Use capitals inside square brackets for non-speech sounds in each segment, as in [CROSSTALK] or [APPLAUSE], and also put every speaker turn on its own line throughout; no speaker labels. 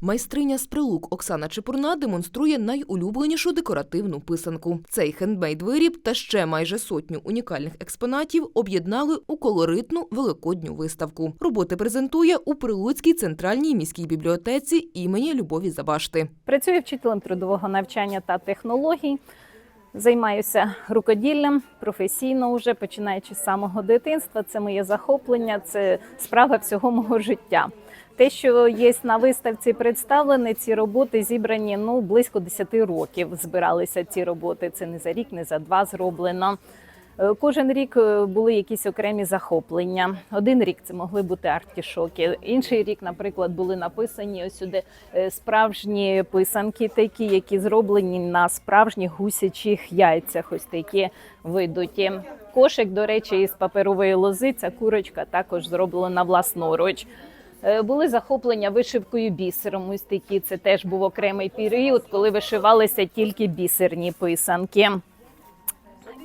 Майстриня з прилук Оксана Чепурна демонструє найулюбленішу декоративну писанку. Цей хендмейд-виріб та ще майже сотню унікальних експонатів об'єднали у колоритну великодню виставку. Роботи презентує у Прилуцькій центральній міській бібліотеці імені Любові Забашти.
Працюю вчителем трудового навчання та технологій. Займаюся рукоділлям професійно вже починаючи з самого дитинства. Це моє захоплення, це справа всього мого життя. Те, що є на виставці представлені, ці роботи зібрані ну близько 10 років. Збиралися ці роботи. Це не за рік, не за два зроблено. Е, Кожен рік е, були якісь окремі захоплення. Один рік це могли бути артішоки. Інший рік, наприклад, були написані ось сюди е, справжні писанки, такі, які зроблені на справжніх гусячих яйцях. Ось такі видуті. Кошик, до речі, із паперової лози. Ця курочка також зроблена власноруч. Е, Були захоплення вишивкою бісером. Ось такі це теж був окремий період, коли вишивалися тільки бісерні писанки.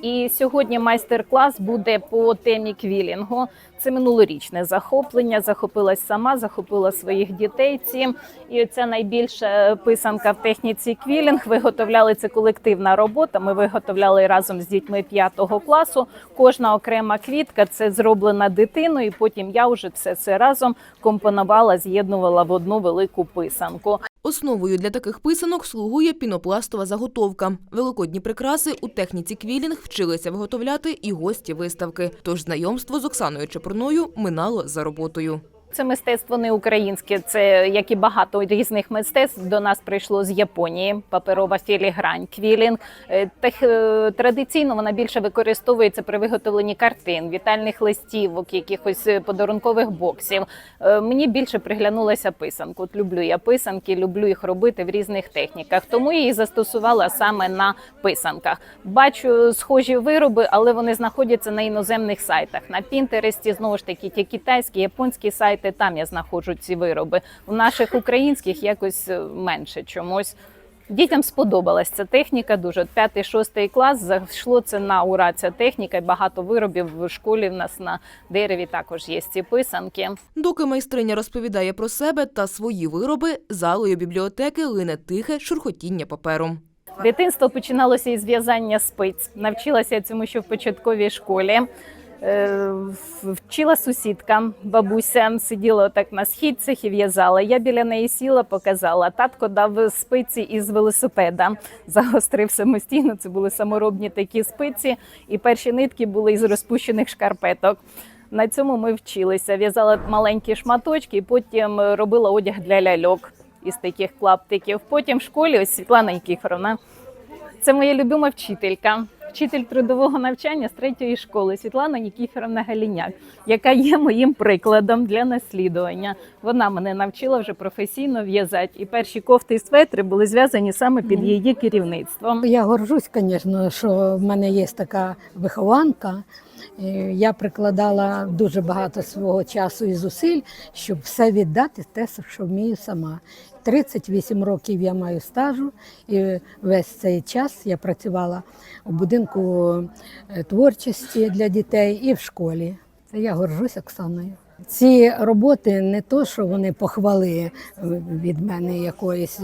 І сьогодні майстер-клас буде по темі квілінгу. Це минулорічне захоплення. Захопилась сама, захопила своїх дітей цим. І ця найбільша писанка в техніці квілінг. Виготовляли це колективна робота. Ми виготовляли разом з дітьми п'ятого класу. Кожна окрема квітка це зроблена дитиною. Потім я вже все це разом компонувала, з'єднувала в одну велику писанку.
Основою для таких писанок слугує пінопластова заготовка. Великодні прикраси у техніці квілінг вчилися виготовляти і гості виставки. Тож знайомство з Оксаною Чепурною минало за роботою.
Це мистецтво не українське, це як і багато різних мистецтв до нас прийшло з Японії. Паперова філігрань, квілінг. Е, Тех, е, традиційно вона більше використовується при виготовленні картин, вітальних листівок, якихось е, подарункових боксів. Мені більше приглянулася писанка. От люблю я писанки, люблю їх робити в різних техніках. Тому її застосувала саме на писанках. Бачу схожі вироби, але вони знаходяться на іноземних сайтах. На Пінтересті знову ж таки ті китайські, японські сайти. Там я знаходжу ці вироби. У наших українських якось е, менше чомусь. Дітям сподобалась ця техніка. Дуже От п'ятий, шостий клас зайшло це на ура. Ця техніка. і Багато виробів в школі. В нас на дереві також є ці писанки.
Доки майстриня розповідає про себе та свої вироби, залою бібліотеки лине тихе шурхотіння паперу.
Дитинство починалося із в'язання спиць. Навчилася цьому ще в початковій школі. Е, Вчила сусідка, бабуся сиділа отак на східцях і в'язала. Я біля неї сіла, показала. Татко дав спиці із велосипеда, [LAUGHS] загострив самостійно. Це були саморобні такі спиці, і перші нитки були із розпущених шкарпеток. На цьому ми вчилися. В'язала маленькі шматочки, потім робила одяг для ляльок із таких клаптиків. Потім в школі ось Світлана Нікіфоровна. Це моя любима вчителька, вчитель трудового навчання з третьої школи Світлана Нікіфіровна Галіняк, яка є моїм прикладом для наслідування. Вона мене навчила вже професійно в'язати. І перші кофти і светри були зв'язані саме під її керівництвом.
Я горжусь, звісно, що в мене є така вихованка. Е, Я прикладала дуже багато свого часу і зусиль, щоб все віддати, те, що вмію сама. 38 років я маю стажу, і весь цей час я працювала у будинку е, творчості для дітей і в школі. Це я горжусь Оксаною. Ці роботи не то, що вони похвали е, від мене якоїсь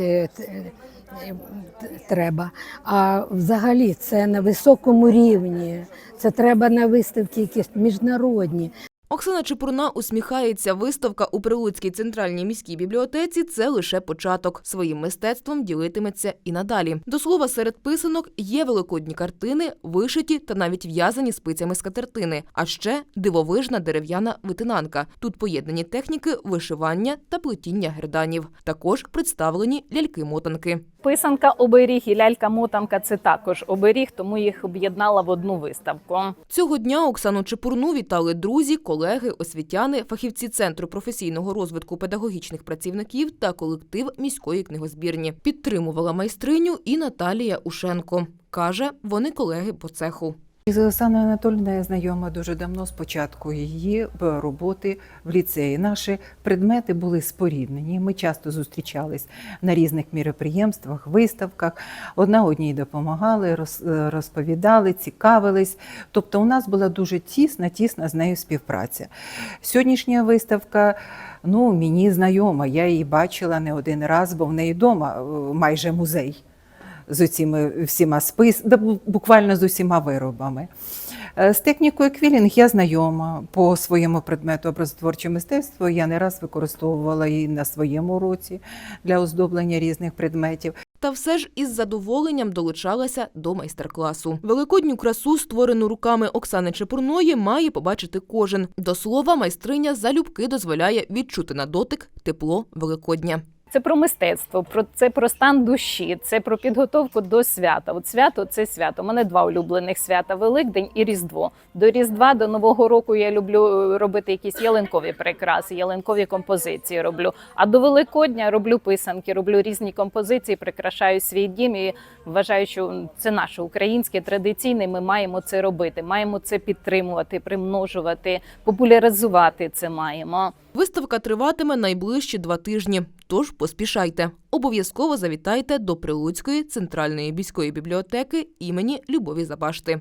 треба, а взагалі це на високому рівні. Це треба на виставки якісь міжнародні.
Оксана Чепурна усміхається. Виставка у Прилуцькій центральній міській бібліотеці це лише початок. Своїм мистецтвом ділитиметься і надалі. До слова, серед писанок є великодні картини, вишиті та навіть в'язані спицями скатертини. А ще дивовижна дерев'яна витинанка. Тут поєднані техніки вишивання та плетіння герданів. Також представлені ляльки-мотанки.
Писанка оберіг і лялька-мотанка це також оберіг, тому їх об'єднала в одну виставку.
Цього дня Оксану Чепурну вітали друзі, колеги, освітяни, фахівці Центру професійного розвитку педагогічних працівників та колектив міської книгозбірні. Підтримувала майстриню і Наталія Ушенко. Каже, вони колеги по цеху.
З Олександрою Анатольовною я знайома дуже давно з початку її е, роботи в ліцеї. Наші предмети були споріднені. Ми часто зустрічались на різних міроприємствах, виставках. Одна одній допомагали, е, розповідали, цікавились. Тобто, у нас була дуже тісна, тісна з нею співпраця. Сьогоднішня виставка. Ну, мені знайома, я її бачила не один раз, бо в неї вдома майже музей з цими всіма спис, да, буквально з усіма виробами. Е, З технікою квілінг я знайома по своєму предмету образотворче мистецтво. Я не раз використовувала її на своєму уроці для оздоблення різних предметів.
Та все ж із задоволенням долучалася до майстер-класу. Великодню красу, створену руками Оксани Чепурної, має побачити кожен. До слова, майстриня залюбки дозволяє відчути на дотик тепло Великодня.
Це про мистецтво, про це про стан душі, це про підготовку до свята. От свято це свято. У мене два улюблених свята: Великдень і Різдво. До Різдва, до Нового року я люблю е, робити якісь ялинкові прикраси, ялинкові композиції роблю. А до Великодня роблю писанки, роблю різні композиції, прикрашаю свій дім і вважаю, що це наше українське традиційне. Ми маємо це робити, маємо це підтримувати, примножувати, популяризувати це маємо.
Виставка триватиме найближчі два тижні, тож поспішайте. Обов'язково завітайте до Прилуцької центральної міської бібліотеки імені Любові Забашти.